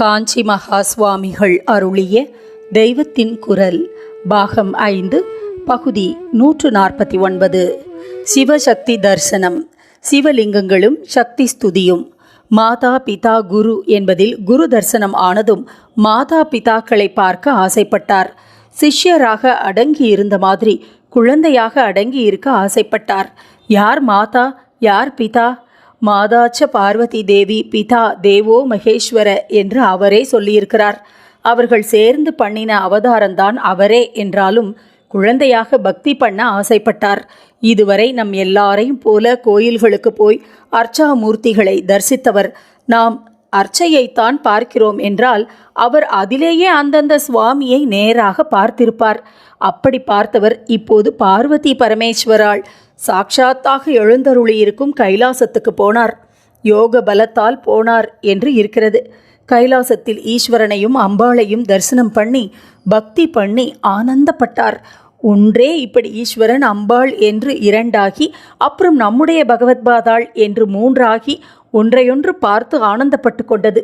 காஞ்சி மகா சுவாமிகள் அருளிய தெய்வத்தின் குரல் பாகம் ஐந்து பகுதி நூற்று நாற்பத்தி ஒன்பது. சிவசக்தி தரிசனம். சிவலிங்கங்களும் சக்தி ஸ்துதியும். மாதா பிதா குரு என்பதில் குரு தரிசனம் ஆனதும் மாதா பிதாக்களை பார்க்க ஆசைப்பட்டார். சிஷ்யராக அடங்கி இருந்த மாதிரி குழந்தையாக அடங்கி இருக்க ஆசைப்பட்டார். யார் மாதா யார் பிதா மாதாச்ச பார்வதி தேவி பிதா தேவோ மகேஸ்வர என்று அவரே சொல்லியிருக்கிறார். அவர்கள் சேர்ந்து பண்ணின அவதாரம்தான் அவரே என்றாலும் குழந்தையாக பக்தி பண்ண ஆசைப்பட்டார். இதுவரை நம் எல்லாரையும் போல கோயில்களுக்கு போய் அர்ச்சாமூர்த்திகளை தரிசித்தவர். நாம் அர்ச்சையைத்தான் பார்க்கிறோம் என்றால் அவர் அதிலேயே அந்தந்த சுவாமியை நேராக பார்த்திருப்பார். அப்படி பார்த்தவர் இப்போது பார்வதி பரமேஸ்வரால் சாட்சாத்தாக எழுந்தருளியிருக்கும் கைலாசத்துக்கு போனார். யோக பலத்தால் போனார் என்று இருக்கிறது. கைலாசத்தில் ஈஸ்வரனையும் அம்பாளையும் தரிசனம் பண்ணி பக்தி பண்ணி ஆனந்தப்பட்டார். ஒன்றே இப்படி ஈஸ்வரன் அம்பாள் என்று இரண்டாகி அப்புறம் நம்முடைய பகவத்பாதாள் என்று மூன்றாகி ஒன்றையொன்று பார்த்து ஆனந்தப்பட்டு கொண்டது.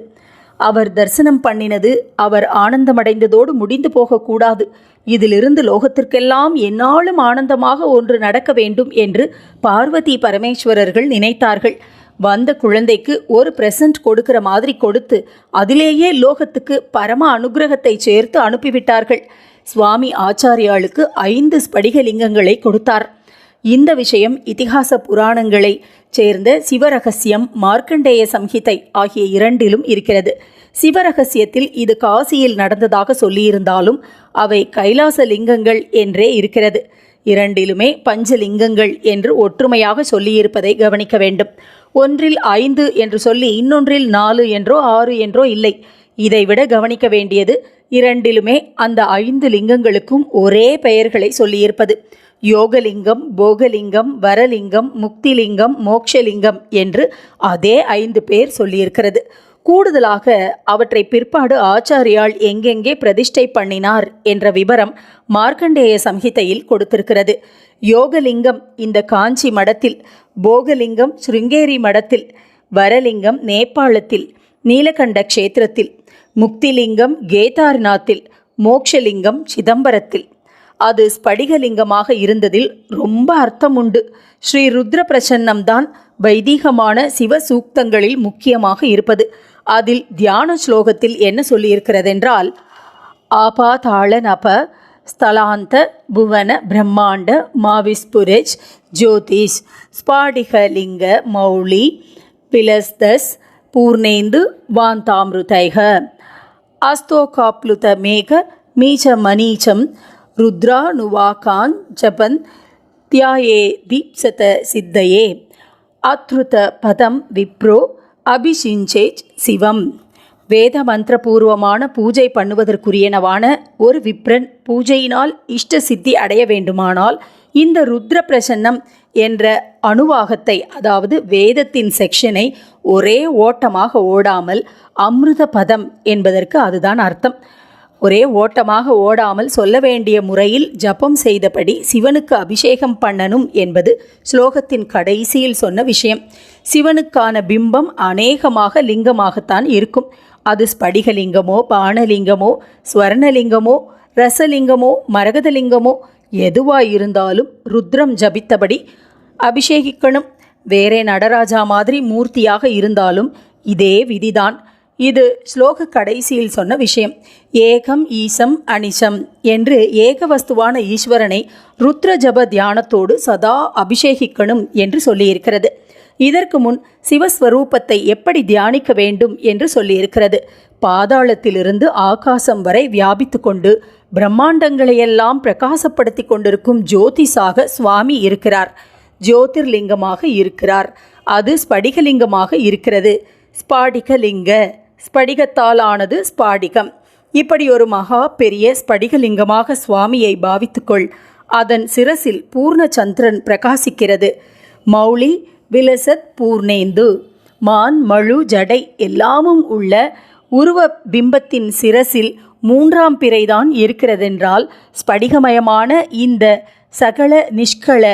அவர் தரிசனம் பண்ணினது அவர் ஆனந்தமடைந்ததோடு முடிந்து போகக்கூடாது. இதிலிருந்து லோகத்திற்கெல்லாம் என்னாலும் ஆனந்தமாக ஒன்று நடக்க வேண்டும் என்று பார்வதி பரமேஸ்வரர்கள் நினைத்தார்கள். வந்த குழந்தைக்கு ஒரு பிரசன்ட் கொடுக்கிற மாதிரி கொடுத்து அதிலேயே லோகத்துக்கு பரம அனுகிரகத்தை சேர்த்து அனுப்பிவிட்டார்கள். சுவாமி ஆச்சாரியாளுக்கு ஐந்து ஸ்படிகலிங்கங்களை கொடுத்தார். இந்த விஷயம் இதிகாச புராணங்களை சேர்ந்த சிவரகசியம் மார்க்கண்டேய சம்ஹிதை ஆகிய இரண்டிலும் இருக்கிறது. சிவரகசியத்தில் இது காசியில் நடந்ததாக சொல்லியிருந்தாலும் அவை கைலாச லிங்கங்கள் என்றே இருக்கிறது. இரண்டிலுமே பஞ்சலிங்கங்கள் என்று ஒற்றுமையாக சொல்லியிருப்பதை கவனிக்க வேண்டும். ஒன்றில் ஐந்து என்று சொல்லி இன்னொன்றில் நாலு என்றோ ஆறு என்றோ இல்லை. இதைவிட கவனிக்க வேண்டியது இரண்டிலுமே அந்த ஐந்து லிங்கங்களுக்கும் ஒரே பெயர்களை சொல்லியிருப்பது. யோகலிங்கம் போகலிங்கம் வரலிங்கம் முக்திலிங்கம் மோக்ஷலிங்கம் என்று அதே ஐந்து பேர் சொல்லியிருக்கிறது. கூடுதலாக அவற்றை பிற்பாடு ஆச்சாரியால் எங்கெங்கே பிரதிஷ்டை பண்ணினார் என்ற விவரம் மார்க்கண்டேய சம்ஹிதையில் கொடுத்திருக்கிறது. யோகலிங்கம் இந்த காஞ்சி மடத்தில் போகலிங்கம் ஸ்ருங்கேரி மடத்தில் வரலிங்கம் நேபாளத்தில் நீலகண்ட க்ஷேத்திரத்தில் முக்திலிங்கம் கேதார்நாத்தில் மோக்ஷலிங்கம் சிதம்பரத்தில். அது ஸ்படிகலிங்கமாக இருந்ததில் ரொம்ப அர்த்தம் உண்டு ஸ்ரீ ருத்ர பிரசன்னம்தான் வைதீகமான சிவ சூக்தங்களில் முக்கியமாக இருப்பது. அதில் தியான ஸ்லோகத்தில் என்ன சொல்லியிருக்கிறதென்றால் ஆபாதாள நப ஸ்தலாந்த புவன பிரம்மாண்ட மாவிஸ்புரஜ் ஜோதிஷ் ஸ்பாடிகலிங்க மௌலி பிலஸ்தஸ் பூர்ணேந்து வாந்தாமிருதைக. அஸ்தோகாப்ளுத மேக மீச்ச மணீச்சம் ருத்ரானுவாகான் ஜபன் தியாயே தீப்சத சித்தையே. அத்ருத பதம் விப்ரோ அபிஷிஞ்சேஜ் சிவம். வேத மந்திரபூர்வமான பூஜை பண்ணுவதற்குரியனவான ஒரு விப்ரன் பூஜையினால் இஷ்ட சித்தி அடைய வேண்டுமானால் இந்த ருத்ர பிரசன்னம் என்ற அணுவாகத்தை அதாவது வேதத்தின் செக்ஷனை ஒரே ஓட்டமாக ஓடாமல் அமிர்த பதம் என்பதற்கு அதுதான் அர்த்தம். ஒரே ஓட்டமாக ஓடாமல் சொல்ல வேண்டிய முறையில் ஜபம் செய்தபடி சிவனுக்கு அபிஷேகம் பண்ணணும் என்பது ஸ்லோகத்தின் கடைசியில் சொன்ன விஷயம். சிவனுக்கான பிம்பம் அநேகமாக லிங்கமாகத்தான் இருக்கும். அது ஸ்படிகலிங்கமோ பானலிங்கமோ ஸ்வர்ணலிங்கமோ ரசலிங்கமோ மரகதலிங்கமோ எதுவாயிருந்தாலும் ருத்ரம் ஜபித்தபடி அபிஷேகிக்கணும். வேறே நடராஜா மாதிரி மூர்த்தியாக இருந்தாலும் இதே விதிதான். இது ஸ்லோக கடைசியில் சொன்ன விஷயம். ஏகம் ஈசம் அனிஷம் என்று ஏகவஸ்துவான ஈஸ்வரனை ருத்ர ஜப தியானத்தோடு சதா அபிஷேகிக்கணும் என்று சொல்லியிருக்கிறது. இதற்கு முன் சிவஸ்வரூபத்தை எப்படி தியானிக்க வேண்டும் என்று சொல்லியிருக்கிறது. பாதாளத்திலிருந்து ஆகாசம் வரை வியாபித்து கொண்டு பிரம்மாண்டங்களையெல்லாம் பிரகாசப்படுத்தி கொண்டிருக்கும் ஜோதிஷாக சுவாமி இருக்கிறார். ஜோதிர்லிங்கமாக இருக்கிறார். அது ஸ்படிகலிங்கமாக இருக்கிறது. ஸ்பாடிகலிங்க ஸ்படிகத்தால் ஆனது ஸ்பாடிகம். இப்படி ஒரு மகா பெரிய ஸ்படிகலிங்கமாக சுவாமியை பாவித்துக்கொள். அதன் சிரசில் பூர்ண சந்திரன் பிரகாசிக்கிறது. மௌலி விலசத் பூர்ணேந்து மான் மழு ஜடை எல்லாமும் உள்ள உருவ பிம்பத்தின் சிரசில் மூன்றாம் பிறைதான் இருக்கிறதென்றால் ஸ்படிகமயமான இந்த சகல நிஷ்கள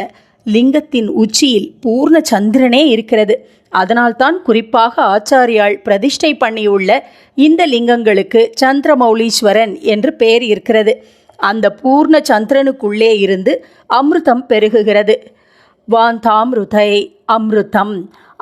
லிங்கத்தின் உச்சியில் பூர்ண சந்திரனே இருக்கிறது. அதனால்தான் குறிப்பாக ஆச்சாரியால் பிரதிஷ்டை பண்ணியுள்ள இந்த லிங்கங்களுக்கு சந்திரமௌலீஸ்வரன் என்று பெயர் இருக்கிறது. அந்த பூர்ண சந்திரனுக்குள்ளே இருந்து அமிர்தம் பெருகுகிறது. வாந்தாமிருதை அமிர்தம்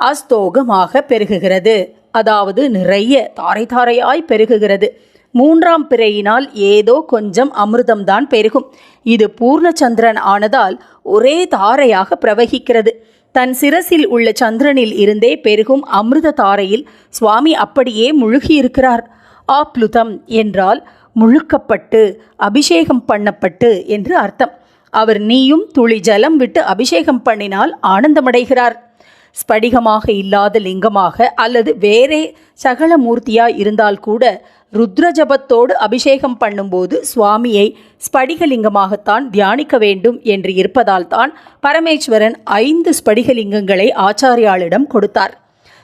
அஸ்தோகமாக பெருகுகிறது. அதாவது நிறைய தாரை தாரையாய் பெருகுகிறது. மூன்றாம் பிறையினால் ஏதோ கொஞ்சம் அமிர்தம்தான் பெருகும். இது பூர்ணச்சந்திரன் ஆனதால் ஒரே தாரையாக பிரவகிக்கிறது. தன் சிரசில் உள்ள சந்திரனில் இருந்தே பெருகும் அமிர்த தாரையில் சுவாமி அப்படியே முழுகியிருக்கிறார். ஆப்ளுதம் என்றால் முழுக்கப்பட்டு அபிஷேகம் பண்ணப்பட்டு என்று அர்த்தம். அவர் நீயும் துளி ஜலம் விட்டு அபிஷேகம் பண்ணினால் ஆனந்தமடைகிறார். ஸ்படிகமாக இல்லாத லிங்கமாக அல்லது வேறே சகல மூர்த்தியாக இருந்தால் கூட ருத்ர ஜபத்தோடு அபிஷேகம் பண்ணும்போது சுவாமியை ஸ்படிகலிங்கமாகத்தான் தியானிக்க வேண்டும் என்று இருப்பதால் தான் பரமேஸ்வரன் ஐந்து ஸ்படிகலிங்கங்களை ஆச்சாரியாளிடம் கொடுத்தார்.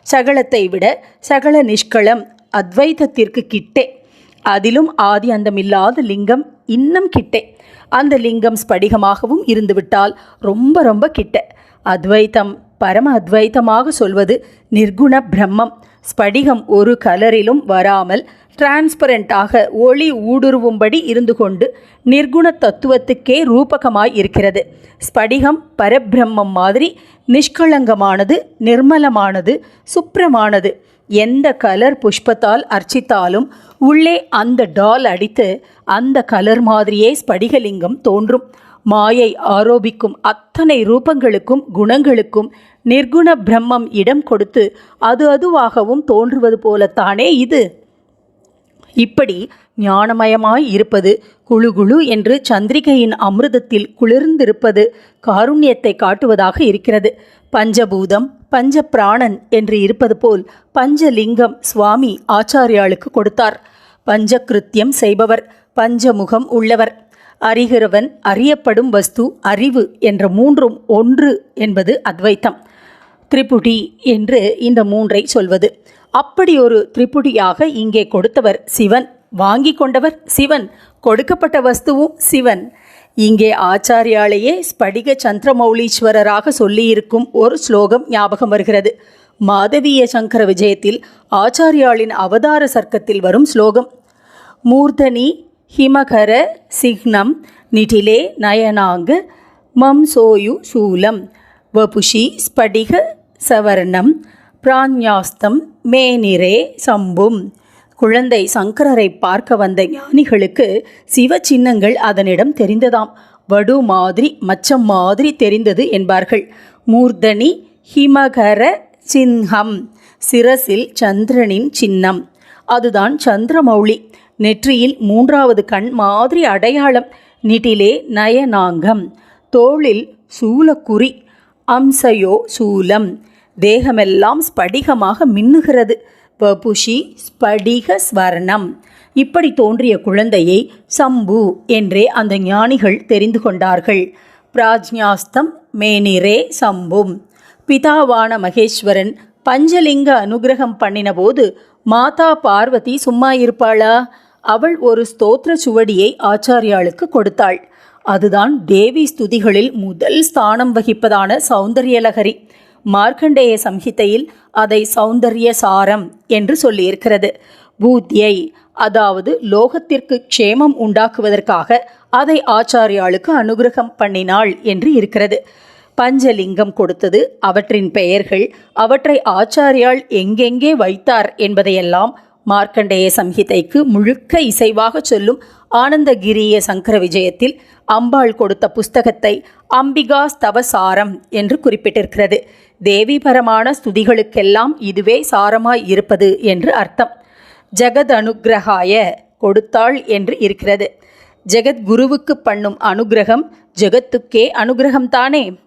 சகலத்தை விட சகல நிஷ்களம் அத்வைதத்திற்கு கிட்டே. அதிலும் ஆதி அந்தமில்லாத லிங்கம் இன்னும் கிட்டே. அந்த லிங்கம் ஸ்படிகமாகவும் இருந்துவிட்டால் ரொம்ப ரொம்ப கிட்ட. அத்வைத்தம் பரம அத்வைத்தமாக சொல்வது நிர்குண பிரம்மம். ஸ்படிகம் ஒரு கலரிலும் வராமல் டிரான்ஸ்பரண்டாக ஒளி ஊடுருவும்படி இருந்து கொண்டு நிர்குண தத்துவத்துக்கே ரூபகமாய் இருக்கிறது. ஸ்படிகம் பரபிரம்மம் மாதிரி நிஷ்களங்கமானது நிர்மலமானது சுப்ரமானது. எந்த கலர் புஷ்பத்தால் அர்ச்சித்தாலும் உள்ளே அந்த டால் அடித்து அந்த கலர் மாதிரியே ஸ்படிகலிங்கம் தோன்றும். மாயை ஆரோபிக்கும் அத்தனை ரூபங்களுக்கும் குணங்களுக்கும் நிர்குண பிரம்மம் இடம் கொடுத்து அது அதுவாகவும் தோன்றுவது போலத்தானே இது? இப்படி ஞானமயமாய் இருப்பது குழு குழு என்று சந்திரிகையின் அமிர்தத்தில் குளிர்ந்திருப்பது காருண்யத்தை காட்டுவதாக இருக்கிறது. பஞ்சபூதம் பஞ்ச பிராணன் என்று இருப்பது போல் பஞ்சலிங்கம் சுவாமி ஆச்சாரியாளுக்கு கொடுத்தார். பஞ்சகிருத்தியம் செய்பவர் பஞ்சமுகம் உள்ளவர். அறிகிறவன் அறியப்படும் வஸ்து அறிவு என்ற மூன்றும் ஒன்று என்பது அத்வைத்தம். திரிபுடி என்று இந்த மூன்றை சொல்வது. அப்படி ஒரு திரிபுடியாக இங்கே கொடுத்தவர் சிவன். வாங்கி கொண்டவர் சிவன். கொடுக்கப்பட்ட வஸ்துவும் சிவன். இங்கே ஆச்சாரியாலேயே ஸ்படிக சந்திரமௌலீஸ்வரராக சொல்லியிருக்கும் ஒரு ஸ்லோகம் ஞாபகம் வருகிறது. மாதவிய சங்கர விஜயத்தில் ஆச்சாரியாளின் அவதார சர்க்கத்தில் வரும் ஸ்லோகம். மூர்தனி ஹிமகர சிக்னம் நிடிலே நயனாங்கு மம் சோயு சூலம். வபுஷி ஸ்படிக சவர்ணம் பிராஞ்ஞாஸ்தம் மேனிரே சம்பும். குழந்தை சங்கரரை பார்க்க வந்த ஞானிகளுக்கு சிவ சின்னங்கள் அதனிடம் தெரிந்ததாம். வடு மாதிரி மச்சம் மாதிரி தெரிந்தது என்பார்கள். மூர்தனி ஹிமகர சின்ஹம் சிரசில் சந்திரனின் சின்னம். அதுதான் சந்திரமௌலி. நெற்றியில் மூன்றாவது கண் மாதிரி அடையாளம் நிட்டிலே நயனாங்கம். தோளில் சூலக்குறி அம்சயோ சூலம். தேகமெல்லாம் ஸ்படிகமாக மின்னுகிறது. வபுஷி ஸ்படிக ஸ்வர்ணம். இப்படி தோன்றிய குழந்தையை சம்பு என்றே அந்த ஞானிகள் தெரிந்து கொண்டார்கள். பிராஜ்ஞாஸ்தம் மேனிரே சம்பும். பிதாவான மகேஸ்வரன் பஞ்சலிங்க அனுகிரகம் பண்ணினபோது மாதா பார்வதி சும்மா இருப்பாளா? அவள் ஒரு ஸ்தோத்திர சுவடியை ஆச்சாரியாளுக்கு கொடுத்தாள். அதுதான் தேவி ஸ்துதிகளில் முதல் ஸ்தானம் வகிப்பதான சௌந்தரியலகரி. மார்க்கண்டேய சம்ஹிதையில் அதை சௌந்தர்ய சாரம் என்று சொல்லியிருக்கிறது. பூத்தியை அதாவது லோகத்திற்கு க்ஷேமம் உண்டாக்குவதற்காக அதை ஆச்சாரியாளுக்கு அனுகிரகம் பண்ணினாள் என்று இருக்கிறது. பஞ்சலிங்கம் கொடுத்தது அவற்றின் பெயர்கள் அவற்றை ஆச்சாரியால் எங்கெங்கே வைத்தார் என்பதையெல்லாம் மார்க்கண்டேய சம்ஹிதைக்கு முழுக்க இசைவாக சொல்லும் ஆனந்தகிரிய சங்கர விஜயத்தில் அம்பாள் கொடுத்த புஸ்தகத்தை அம்பிகா ஸ்தவசாரம் என்று குறிப்பிட்டிருக்கிறது. தேவிபரமான ஸ்துதிகளுக்கெல்லாம் இதுவே சாரமாய் இருப்பது என்று அர்த்தம். ஜெகத் அனுகிரகாய கொடுத்தாள் என்று இருக்கிறது. ஜெகத்குருவுக்கு பண்ணும் அனுகிரகம் ஜெகத்துக்கே அனுகிரகம்தானே?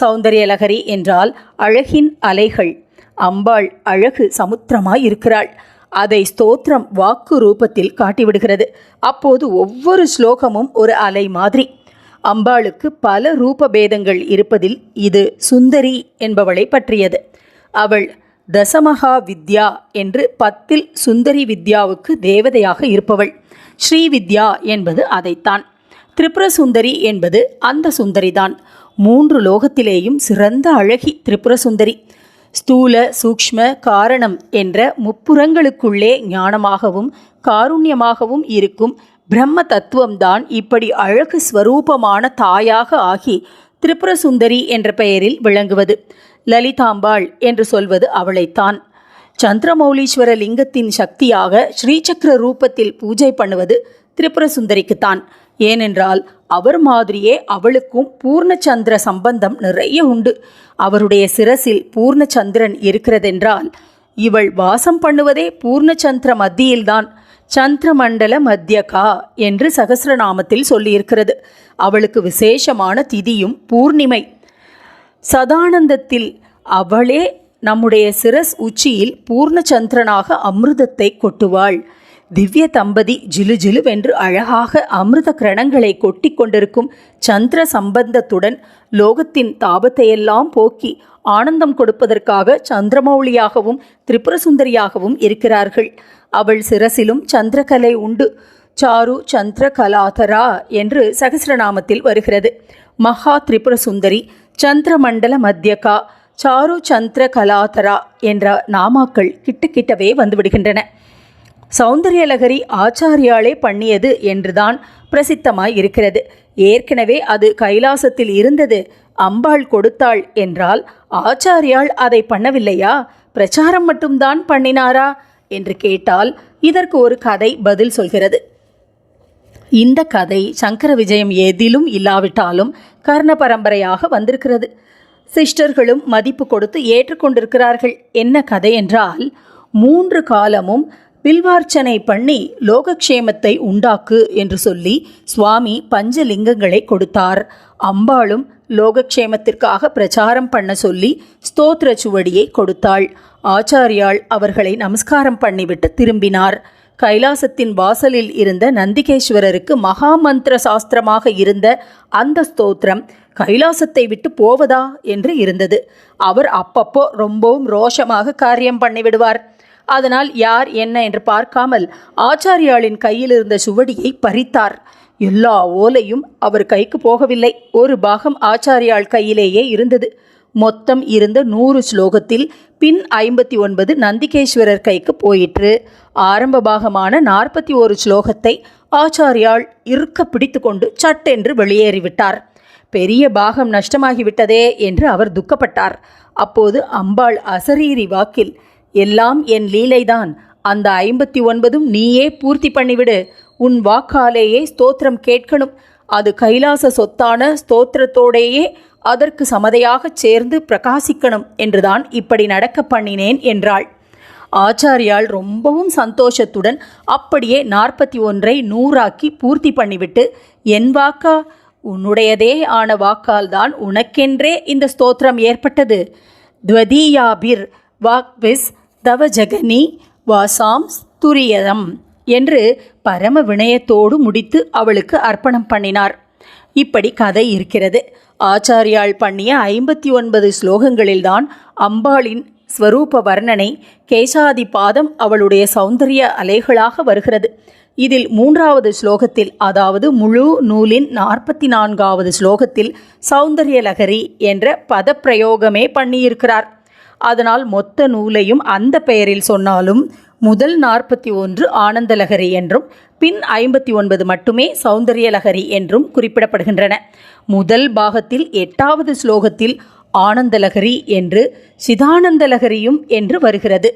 சௌந்தர்யலகரி சௌந்தரியலகரி என்றால் அழகின் அலைகள். அம்பாள் அழகு சமுத்திரமாய் இருக்கிறாள். அதை ஸ்தோத்திரம் வாக்கு ரூபத்தில் காட்டிவிடுகிறது. அப்போது ஒவ்வொரு ஸ்லோகமும் ஒரு அலை மாதிரி. அம்பாளுக்கு பல ரூப பேதங்கள் இருப்பதில் இது சுந்தரி என்பவளை பற்றியது. அவள் தசமகா வித்யா என்று பத்தில் சுந்தரி வித்யாவுக்கு தேவதையாக இருப்பவள். ஸ்ரீ வித்யா என்பது அதைத்தான். திரிபுர சுந்தரி என்பது அந்த சுந்தரிதான். மூன்று லோகத்திலேயும் சிறந்த அழகி திரிபுர சுந்தரி. ஸ்தூல சூக்ஷ்ம காரணம் என்ற முப்புறங்களுக்குள்ளே ஞானமாகவும் காருண்யமாகவும் இருக்கும் பிரம்ம தத்துவம்தான் இப்படி அழகு ஸ்வரூபமான தாயாக ஆகி திரிபுர சுந்தரி என்ற பெயரில் விளங்குவது. லலிதாம்பாள் என்று சொல்வது அவளைத்தான். சந்திரமௌலீஸ்வர லிங்கத்தின் சக்தியாக ஸ்ரீசக்கர ரூபத்தில் பூஜை பண்ணுவது திரிபுர சுந்தரிக்குத்தான் ஏனென்றால் அவர் மாதிரியே அவளுக்கும் பூர்ணச்சந்திர சம்பந்தம் நிறைய உண்டு. அவருடைய சிரசில் பூர்ணச்சந்திரன் இருக்கிறதென்றால் இவள் வாசம் பண்ணுவதே பூர்ணச்சந்திர மத்தியில்தான். சந்திரமண்டல மத்தியகா என்று சகசிரநாமத்தில் சொல்லியிருக்கிறது. அவளுக்கு விசேஷமான திதியும் பூர்ணிமை. சதானந்தத்தில் அவளே நம்முடைய சிரஸ் உச்சியில் பூர்ணச்சந்திரனாக அமிர்தத்தை கொட்டுவாள். திவ்ய தம்பதி ஜிலு ஜிலுவென்று அழகாக அமிர்த கிரணங்களை கொட்டி கொண்டிருக்கும் சந்திர சம்பந்தத்துடன் லோகத்தின் தாபத்தையெல்லாம் போக்கி ஆனந்தம் கொடுப்பதற்காக சந்திரமௌலியாகவும் திரிபுர சுந்தரியாகவும் இருக்கிறார்கள். அவள் சிரசிலும் சந்திரகலை உண்டு. சாரு சந்திர கலாதரா என்று சகசிரநாமத்தில் வருகிறது. மகா திரிபுர சுந்தரி சந்திரமண்டல மத்தியகா சாரு சந்திர கலாதரா என்ற நாமாக்கள் கிட்ட கிட்டவே வந்துவிடுகின்றன. சௌந்தர்யலகரி ஆச்சாரியாலே பண்ணியது என்றுதான் பிரசித்தமாய் இருக்கிறது. ஏற்கனவே அது கைலாசத்தில் இருந்தது. அம்பாள் கொடுத்தாள் என்றால் ஆச்சாரியாள் அதை பண்ணவில்லையா? பிரச்சாரம் மட்டும்தான் பண்ணினாரா? என்று கேட்டால் இதற்கு ஒரு கதை பதில் சொல்கிறது. இந்த கதை சங்கர விஜயம் எதிலும் இல்லாவிட்டாலும் கர்ண பரம்பரையாக வந்திருக்கிறது. சிஸ்டர்களும் மதிப்பு கொடுத்து ஏற்றுக்கொண்டிருக்கிறார்கள். என்ன கதை என்றால் மூன்று காலமும் பில்வார்ச்சனை பண்ணி லோகக்ஷேமத்தை உண்டாக்கு என்று சொல்லி சுவாமி பஞ்சலிங்கங்களை கொடுத்தார். அம்பாளும் லோகக்ஷேமத்திற்காக பிரச்சாரம் பண்ண சொல்லி ஸ்தோத்திர சுவடியை கொடுத்தாள். ஆச்சாரியாள் அவர்களை நமஸ்காரம் பண்ணிவிட்டு திரும்பினார். கைலாசத்தின் வாசலில் இருந்த நந்திகேஸ்வரருக்கு மகாமந்திர சாஸ்திரமாக இருந்த அந்த ஸ்தோத்திரம் கைலாசத்தை விட்டு போவதா என்று இருந்தது. அவர் அப்பப்போ ரொம்பவும் ரோஷமாக காரியம் பண்ணிவிடுவார். அதனால் யார் என்ன என்று பார்க்காமல் ஆச்சாரியாளின் கையில் இருந்த சுவடியை பறித்தார். எல்லா ஓலையும் அவர் கைக்கு போகவில்லை. ஒரு பாகம் ஆச்சாரியாள் கையிலேயே இருந்தது. மொத்தம் இருந்த நூறு ஸ்லோகத்தில் பின் ஐம்பத்தி ஒன்பது நந்திகேஸ்வரர் கைக்கு போயிற்று. ஆரம்ப பாகமான நாற்பத்தி ஒரு ஸ்லோகத்தை ஆச்சாரியாள் இருக்க பிடித்து கொண்டு சட்டென்று வெளியேறிவிட்டார். பெரிய பாகம் நஷ்டமாகிவிட்டதே என்று அவர் துக்கப்பட்டார். அப்போது அம்பாள் அசரீரி வாக்கில் எல்லாம் என் லீலைதான். அந்த ஐம்பத்தி ஒன்பதும் நீயே பூர்த்தி பண்ணிவிடு. உன் வாக்காலேயே ஸ்தோத்திரம் கேட்கணும். அது கைலாச சொத்தான ஸ்தோத்திரத்தோடேயே அதற்கு சமதையாகச் சேர்ந்து பிரகாசிக்கணும் என்றுதான் இப்படி நடக்க பண்ணினேன் என்றாள். ஆச்சாரியால் ரொம்பவும் சந்தோஷத்துடன் அப்படியே நாற்பத்தி ஒன்றை நூறாக்கி பூர்த்தி பண்ணிவிட்டு என் வாக்கா உன்னுடையதே ஆன வாக்கால் தான் உனக்கென்றே இந்த ஸ்தோத்திரம் ஏற்பட்டது. துவதீயாபிர் வாக்பிஸ் தவஜகனி வாசாம் துரியதம் என்று பரம வினயத்தோடு முடித்து அவளுக்கு அர்ப்பணம் பண்ணினார். இப்படி கதை இருக்கிறது. ஆச்சாரியாள் பண்ணிய ஐம்பத்தி ஒன்பது ஸ்லோகங்களில்தான் அம்பாளின் ஸ்வரூப வர்ணனை கேசாதி பாதம் அவளுடைய சௌந்தரிய அலைகளாக வருகிறது. இதில் மூன்றாவது ஸ்லோகத்தில் அதாவது முழு நூலின் நாற்பத்தி நான்காவது ஸ்லோகத்தில் சௌந்தர்யலகரி என்ற பதப்பிரயோகமே பண்ணியிருக்கிறார். அதனால் மொத்த நூலையும் அந்த பெயரில் சொன்னாலும் முதல் நாற்பத்தி ஒன்று ஆனந்தலகரி என்றும் பின் ஐம்பத்தி ஒன்பது மட்டுமே சௌந்தர்யலகரி என்றும் குறிப்பிடப்படுகின்றன. முதல் பாகத்தில் எட்டாவது ஸ்லோகத்தில் ஆனந்தலகரி என்று சிதானந்தலகரியும் என்று வருகிறது.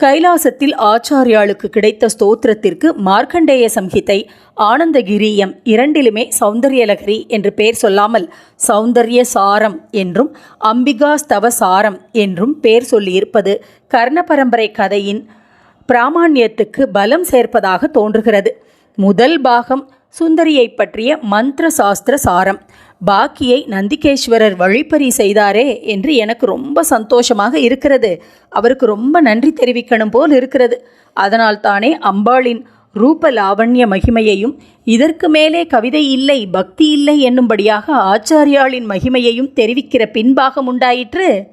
கைலாசத்தில் ஆச்சாரியாளுக்கு கிடைத்த ஸ்தோத்திரத்திற்கு மார்க்கண்டேய சம்ஹிதை ஆனந்தகிரியம் இரண்டிலுமே சௌந்தர்யலகரி என்று பெயர் சொல்லாமல் சௌந்தர்ய சாரம் என்றும் அம்பிகா ஸ்தவ சாரம் என்றும் பெயர் சொல்லியிருப்பது கர்ண பரம்பரை கதையின் பிராமான்யத்துக்கு பலம் சேர்ப்பதாக தோன்றுகிறது. முதல் பாகம் சுந்தரியை பற்றிய மந்திர சாஸ்திர சாரம். பாக்கியை நந்திகேஸ்வரர் வழிப்பறி செய்தாரே என்று எனக்கு ரொம்ப சந்தோஷமாக இருக்கிறது. அவருக்கு ரொம்ப நன்றி தெரிவிக்கணும் போல் இருக்கிறது. அதனால் தானே அம்பாளின் ரூப லாவண்ய மகிமையையும் இதற்கு மேலே கவிதை இல்லை பக்தி இல்லை என்னும்படியாக ஆச்சாரியாளின் மகிமையையும் தெரிவிக்கிற பின்பாகம் உண்டாயிற்று.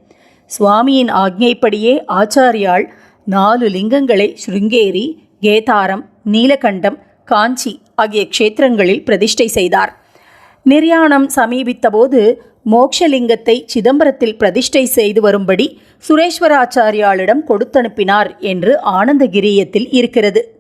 சுவாமியின் ஆக்ஞைப்படியே ஆச்சாரியாள் நாலு லிங்கங்களை ஸ்ருங்கேரி கேதாரம் நீலகண்டம் காஞ்சி ஆகிய க்ஷேத்திரங்களில் பிரதிஷ்டை செய்தார். நிர்யாணம் சமீபித்தபோது மோக்ஷலிங்கத்தை சிதம்பரத்தில் பிரதிஷ்டை செய்து வரும்படி சுரேஸ்வராச்சாரியாளிடம் கொடுத்தனுப்பினார் என்று ஆனந்தகிரியத்தில் இருக்கிறது.